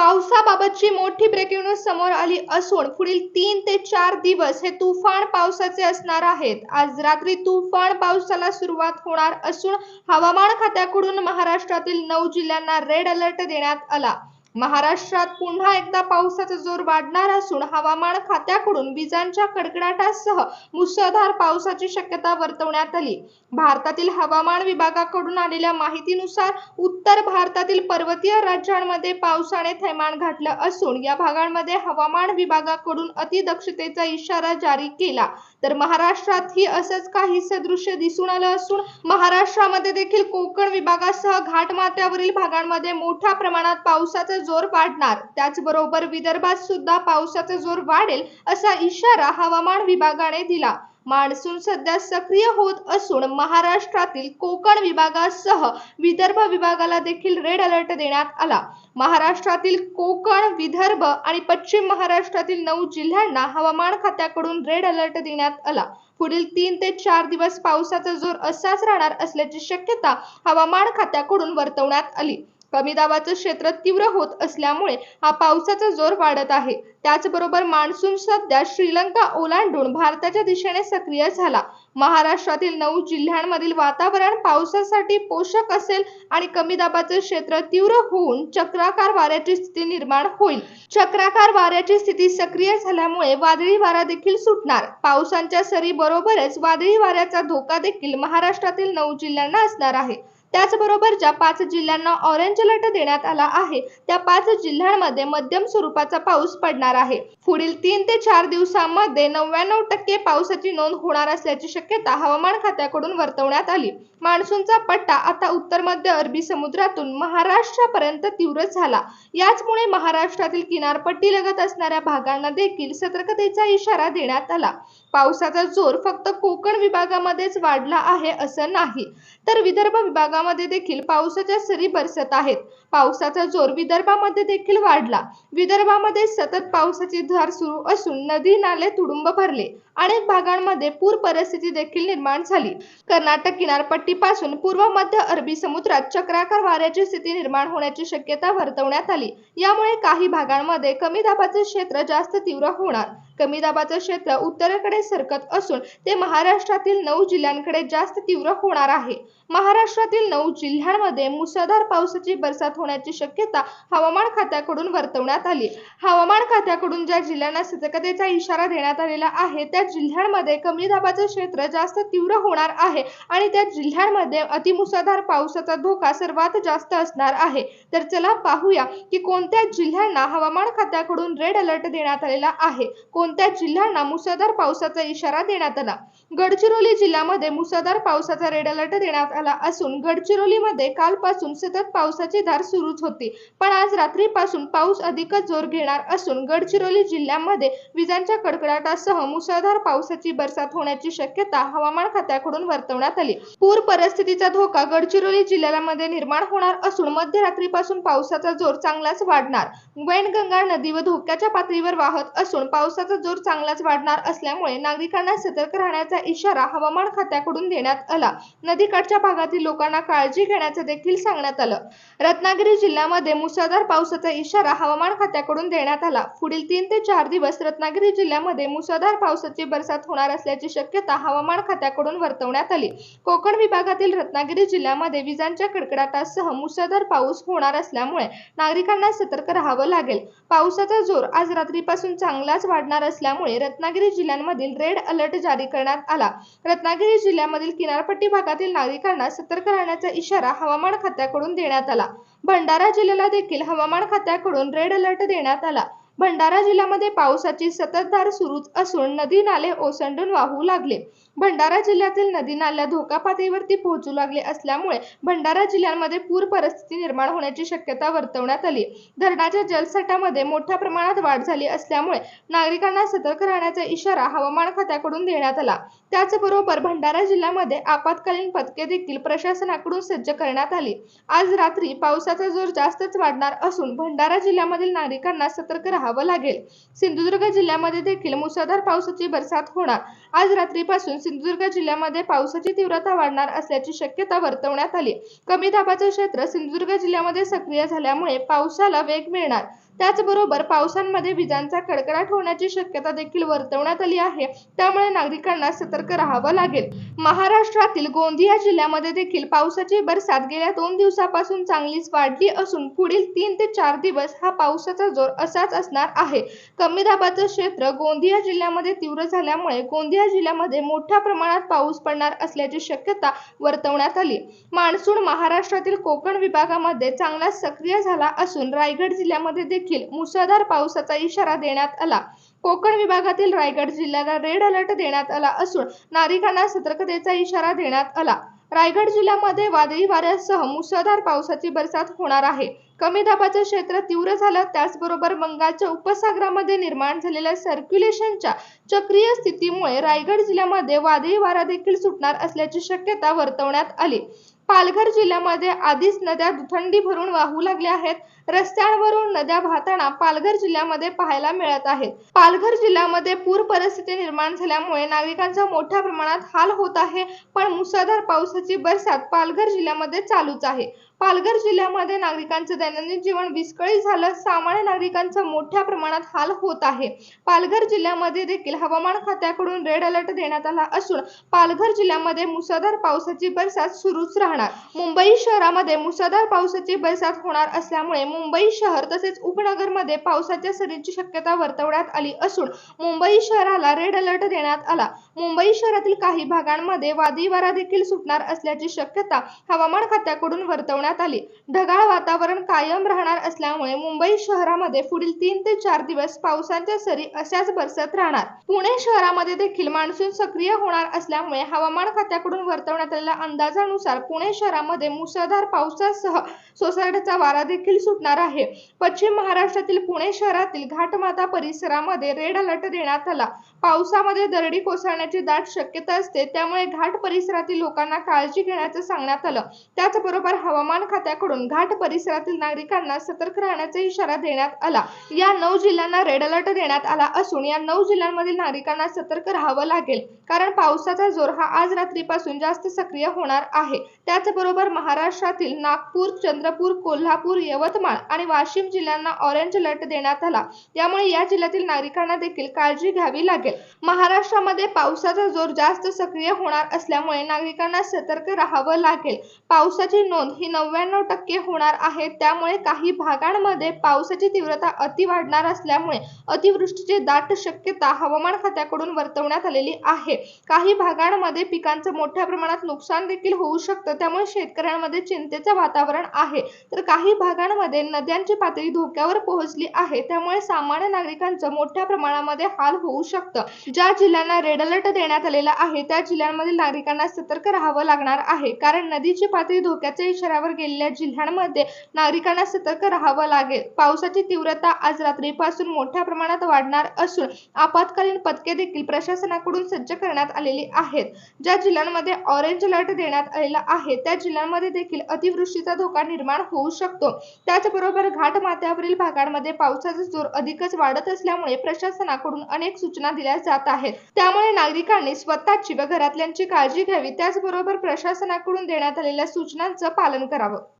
पावसाबाबतची मोठी breaking news समोर आली असून पुढील तीन ते चार दिवस हे तुफान पावसाचे असणार आहेत. आज रात्री तुफान पावसाला सुरुवात होणार असून हवामान खात्याकडून महाराष्ट्रातील नऊ जिल्ह्यांना रेड अलर्ट देण्यात आला. महाराष्ट्रात पुन्हा एकदा पावसाचा जोर वाढणार असून हवामान खात्याकडून विजांच्या कडकडाटासह मुसळधार पावसाची शक्यता वर्तवण्यात आली. भारतातील हवामान विभागाकडून आलेल्या माहितीनुसार उत्तर भारतातील पर्वतीय राज्यांमध्ये पावसाने थैमान घातलं असून या भागांमध्ये हवामान विभागाकडून अतिदक्षतेचा इशारा जारी केला. तर महाराष्ट्रातही असंच काही सदृश्य दिसून आलं असून महाराष्ट्रामध्ये देखील कोकण विभागासह घाटमाथ्यावरील भागांमध्ये मोठ्या प्रमाणात पावसाचा जोर वाढणार. त्याचबरोबर विदर्भात सुद्धा पावसाचा जोर वाढेल असा इशारा हवामान विभागाने दिला. मान्सून सध्या सक्रिय होत असून महाराष्ट्रातील कोकण विभागासह विदर्भ विभागाला देखील रेड अलर्ट देण्यात आला. महाराष्ट्रातील कोकण विदर्भ आणि पश्चिम महाराष्ट्रातील नऊ जिल्ह्यांना हवामान खात्याकडून रेड अलर्ट देण्यात आला. पुढील तीन ते चार दिवस पावसाचा जोर असाच राहणार असल्याची शक्यता हवामान खात्याकडून वर्तवण्यात आली. कमी दाबाचं क्षेत्र तीव्र होत असल्यामुळे हा पावसाचा जोर वाढत आहे. त्याचबरोबर मान्सून सध्या श्रीलंका ओलांडून भारताच्या दिशेने सक्रिय झाला. महाराष्ट्रातील नऊ जिल्ह्यांमधील वातावरण पावसासाठी पोषक असेल आणि कमी दाबाचे क्षेत्र तीव्र होऊन चक्राकार वाऱ्याची स्थिती निर्माण होईल. चक्राकार वाऱ्याची स्थिती सक्रिय झाल्यामुळे वादळी वारा देखील सुटणार. पावसांच्या सरी बरोबरच वादळी वाऱ्याचा धोका देखील महाराष्ट्रातील नऊ जिल्ह्यांना असणार आहे. त्याचबरोबर ज्या पाच जिल्ह्यांना ऑरेंज अलर्ट देण्यात आला आहे त्या पाच जिल्ह्यांमध्ये मध्यम स्वरूपाचा पाऊस पडणार आहे. पुढील तीन ते चार दिवसांमध्ये नव्याण्णव टक्के पावसाची नोंद होणार असल्याची शक्यता हवामान खात्याकडून वर्तवण्यात आली. मान्सूनचा पट्टा आता उत्तर मध्य अरबी समुद्रातून महाराष्ट्रापर्यंत तीव्र झाला. याचमुळे महाराष्ट्रातील किनारपट्टी लगत असणाऱ्या भागांना देखील सतर्कतेचा इशारा देण्यात आला. पावसाचा जोर फक्त कोकण विभागामध्येच वाढला आहे असं नाही तर विदर्भ विभागामध्ये देखील पावसाच्या सरी बरसत आहेत. पावसाचा जोर विदर्भामध्ये देखील वाढला. विदर्भामध्ये सतत पावसाची सुरू असून नदी नाले तुडुंब भरले. अनेक भागांमध्ये पूर परिस्थिती देखील निर्माण झाली. कर्नाटक किनारपट्टीपासून पूर्व मध्य अरबी समुद्रात चक्राकार वाऱ्याची स्थिती निर्माण होण्याची शक्यता वर्तवण्यात आली. यामुळे काही भागांमध्ये कमी दाबाचे क्षेत्र जास्त तीव्र होणार. कमी दाबाचे क्षेत्र उत्तरेकडे सरकत असून ते महाराष्ट्रातील नऊ जिल्ह्यांकडे जास्त तीव्र होणार आहे. महाराष्ट्रातील नऊ जिल्ह्यांमध्ये मुसळधार पावसाची बरसात होण्याची शक्यता हवामान खात्याकडून वर्तवण्यात आली. हवामान खात्याकडून ज्या जिल्ह्यांना सतर्कतेचा इशारा देण्यात आलेला आहे त्या जिल्ह्यांमध्ये कमी दाबाचं क्षेत्र जास्त तीव्र होणार आहे आणि त्या जिल्ह्यांमध्ये अतिमुसळधार पावसाचा धोका सर्वात जास्त असणार आहे. तर चला पाहूया की कोणत्या जिल्ह्यांना हवामान खात्याकडून रेड अलर्ट देण्यात आलेला आहे? कोणत्या जिल्ह्यांना मुसळधार पावसाचा इशारा देण्यात आला? गडचिरोली जिल्ह्यामध्ये मुसळधार पावसाचा रेड अलर्ट देण्यात आला असून गडचिरोलीमध्ये कालपासून सतत पावसाची धार सुरूच होती. पण आज रात्रीपासून पाऊस अधिकच जोर घेणार असून गडचिरोली जिल्ह्यामध्ये विजांच्या कडकडाटासह मुसळधार पावसाची बरसात होण्याची शक्यता हवामान खात्याकडून वर्तवण्यात आली. पूर परिस्थितीचा धोका गडचिरोली जिल्ह्यामध्ये निर्माण होणार असून मध्यरात्रीपासून पावसाचा जोर चांगलाच वाढणार. वैनगंगा नदी व धोक्याच्या पातळीवर वाहत असून पावसाचा जोर चांगलाच वाढणार असल्यामुळे नागरिकांना सतर्क राहण्याचा इशारा हवामान खात्याकडून देण्यात आला. नदीकाठच्या भागातील लोकांना काळजी घेण्याचं देखील सांगण्यात आलं. रत्नागिरी जिल्ह्यामध्ये मुसळधार पावसाचा इशारा हवामान खात्याकडून देण्यात आला. पुढील तीन ते चार दिवस रत्नागिरी जिल्ह्यामध्ये मुसळधार पावसाची बरसात होणार असल्याची शक्यता हवामान खात्याकडून वर्तवण्यात आली. कोकण विभागातील रत्नागिरी जिल्ह्यामध्ये विजांच्या कडकडाटासह मुसळधार पाऊस होणार असल्यामुळे नागरिकांना सतर्क राहावं लागेल. पावसाचा जोर आज रात्रीपासून चांगलाच वाढणार असल्यामुळे रत्नागिरी जिल्ह्यांमधील रेड अलर्ट जारी करण्यात आला. रत्नागिरी जिल्ह्यामधील किनारपट्टी भागातील नागरिकांना सतर्क राहण्याचा इशारा हवामान खात्याकडून देण्यात आला. भंडारा जिल्ह्याला देखील हवामान खात्याकडून रेड अलर्ट देण्यात आला. भंडारा जिल्ह्यामध्ये पावसाची सततधार सुरूच असून नदी नाले ओसंडून वाहू लागले. भंडारा जिल्ह्यातील नदी नाल्या धोका पातळीवरती पोहोचू लागले असल्यामुळे भंडारा जिल्ह्यांमध्ये पूर परिस्थिती निर्माण होण्याची शक्यता वर्तवण्यात आली. धरणाच्या जलसाठ्यामध्ये मोठ्या प्रमाणात वाढ झाली असल्यामुळे नागरिकांना सतर्क राहण्याचा इशारा हवामान खात्याकडून देण्यात आला. त्याचबरोबर भंडारा जिल्ह्यामध्ये आपत्कालीन पथके देखील प्रशासनाकडून सज्ज करण्यात आली. आज रात्री पावसाचा जोर जास्तच वाढणार असून भंडारा जिल्ह्यामधील नागरिकांना सतर्क राहावं लागेल. सिंधुदुर्ग जिल्ह्यामध्ये देखील मुसळधार पावसाची बरसात होणार. आज रात्रीपासून सिंधुदुर्ग जिल्ह्यामध्ये पावसाची तीव्रता वाढणार असल्याची शक्यता वर्तवण्यात आली. कमी दाबाचे क्षेत्र सिंधुदुर्ग जिल्ह्यामध्ये सक्रिय झाल्यामुळे पावसाला वेग मिळणार. त्याचबरोबर पावसांमध्ये विजांचा कडकडाट होण्याची शक्यता देखील वर्तवण्यात आली आहे. त्यामुळे नागरिकांना सतर्क राहावं लागेल. महाराष्ट्रातील गोंदिया जिल्ह्यामध्ये देखील पावसाची बरसात गेल्या दोन दिवसापासून चांगलीच वाढली असून पुढील तीन ते चार दिवस हा पावसाचा जोर असाच असणार आहे. कमी दाबाचं क्षेत्र गोंदिया जिल्ह्यामध्ये तीव्र झाल्यामुळे गोंदिया जिल्ह्यामध्ये मोठ्या प्रमाणात पाऊस पडणार असल्याची शक्यता वर्तवण्यात आली. मान्सून महाराष्ट्रातील कोकण विभागामध्ये चांगला सक्रिय झाला असून रायगड जिल्ह्यामध्ये देखील मुसळधार पावसाचा इशारा देण्यात आला. कोकण विभागातील रायगड जिल्ह्याला रेड अलर्ट देण्यात आला असून नागरिकांना सतर्कतेचा इशारा देण्यात आला. रायगड जिल्ह्यामध्ये वादळी वाऱ्यासह मुसळधार पावसाची बरसात होणार आहे. कमी दाबाचं क्षेत्र तीव्र झालं त्याचबरोबर बंगालच्या उपसागरामध्ये निर्माण झालेल्या सर्क्युलेशनच्या चक्रीय स्थितीमुळे रायगड जिल्ह्यामध्ये वादळी वारा देखील सुटणार असल्याची शक्यता वर्तवण्यात आली. पालघर जिल्ह्यामध्ये आधीच नद्या दुथंडी भरून वाहू लागल्या आहेत. रस्त्यांवरून नद्या वाहताना पालघर जिल्ह्यामध्ये पाहायला मिळत आहेत. पालघर जिल्ह्यामध्ये पूर परिस्थिती निर्माण झाल्यामुळे नागरिकांचा मोठ्या प्रमाणात हाल होत आहे. पण मुसळधार पावसाची बरसात पालघर जिल्ह्यामध्ये चालूच आहे. पालघर जिल्ह्यामध्ये नागरिकांचं दैनंदिन जीवन विस्कळीत झालं. सामान्य नागरिकांचा मोठ्या प्रमाणात हाल होत आहे. पालघर जिल्ह्यामध्ये देखील हवामान खात्याकडून रेड अलर्ट देण्यात आला असून पालघर जिल्ह्यामध्ये मुसळधार पावसाची बरसात सुरूच राहणार. मुंबई शहरामध्ये मुसळधार पावसाची बरसात होणार असल्यामुळे मुंबई शहर तसेच उपनगरमध्ये पावसाच्या सरींची शक्यता वर्तवण्यात आली असून मुंबई शहराला रेड अलर्ट देण्यात आला. मुंबई शहरातील काही भागांमध्ये वादळी वारा देखील सुटणार असल्याची शक्यता हवामान खात्याकडून वर्तवण्यात करण्यात आली. ढगाळ वातावरण कायम राहणार असल्यामुळे मुंबई शहरामध्ये पुढील तीन ते चार दिवस पावसाच्या सरी अशाच बरसत राहणार. पुणे शहरामध्ये देखील मान्सून सक्रिय होणार असल्यामुळे हवामान खात्याकडून वर्तवण्यात आलेल्या अंदाजानुसार पुणे शहरामध्ये मुसळधार पावसासह सोसाट्याचा वारा देखील सुटणार आहे. पश्चिम महाराष्ट्रातील पुणे शहरातील घाटमाता परिसरामध्ये रेड अलर्ट देण्यात आला. पावसामध्ये दरडी कोसळण्याची दाट शक्यता असते त्यामुळे घाट परिसरातील लोकांना काळजी घेण्याचं सांगण्यात आलं. त्याचबरोबर हवामान हवामान खात्याकडून घाट परिसरातील नागरिकांना सतर्क राहण्याचा इशारा देण्यात आला. या नऊ जिल्ह्यांना रेड अलर्ट देण्यात आला असून या नऊ जिल्ह्यांमधील नागरिकांना सतर्क राहावं लागेल. कारण पावसाचा जोर हा आज रात्रीपासून जास्त सक्रिय होणार आहे. त्याचबरोबर महाराष्ट्रातील नागपूर चंद्रपूर कोल्हापूर यवतमाळ आणि वाशिम जिल्ह्यांना ऑरेंज अलर्ट देण्यात आला. त्यामुळे या जिल्ह्यातील नागरिकांना देखील काळजी घ्यावी लागेल. महाराष्ट्रामध्ये पावसाचा जोर जास्त सक्रिय होणार असल्यामुळे नागरिकांना सतर्क राहावं लागेल. पावसाची नोंद ही नव्याण्णव टक्के होणार आहे. त्यामुळे काही भागांमध्ये पावसाची तीव्रता अति वाढणार असल्यामुळे अतिवृष्टीची दाट शक्यता हवामान खात्याकडून वर्तवण्यात आलेली आहे. काही भागांमध्ये पिकांचं मोठ्या प्रमाणात नुकसान देखील होऊ शकतं. त्यामुळे शेतकऱ्यांमध्ये चिंतेचं वातावरण आहे. तर काही भागांमध्ये नद्यांची पातळी धोक्यावर पोहोचली आहे. त्यामुळे सामान्य नागरिकांचं मोठ्या प्रमाणामध्ये हाल होऊ शकतं. ज्या जिल्ह्यांना रेड अलर्ट देण्यात आलेला आहे त्या जिल्ह्यांमधील नागरिकांना सतर्क राहावं लागणार आहे. कारण नदीची पातळी धोक्याच्या इशाऱ्यावर गेलेल्या जिल्ह्यांमध्ये नागरिकांना सतर्क राहावं लागेल. पावसाची तीव्रता आज रात्रीपासून मोठ्या प्रमाणात वाढणार असून आपत्कालीन पथके देखील प्रशासनाकडून सज्ज करण्यात आलेली आहेत. ज्या जिल्ह्यांमध्ये ऑरेंज अलर्ट देण्यात आलेला आहे त्या जिल्ह्यांमध्ये देखील अतिवृष्टीचा धोका निर्माण होऊ शकतो. त्याचबरोबर घाट माथ्यावरील भागांमध्ये पावसाचा जोर अधिकच वाढत असल्यामुळे प्रशासनाकडून अनेक सूचना दिल्या जात आहेत. त्यामुळे नागरिकांनी स्वतःची व घरातल्यांची काळजी घ्यावी. त्याचबरोबर प्रशासनाकडून देण्यात आलेल्या सूचनांचं पालन करावं. era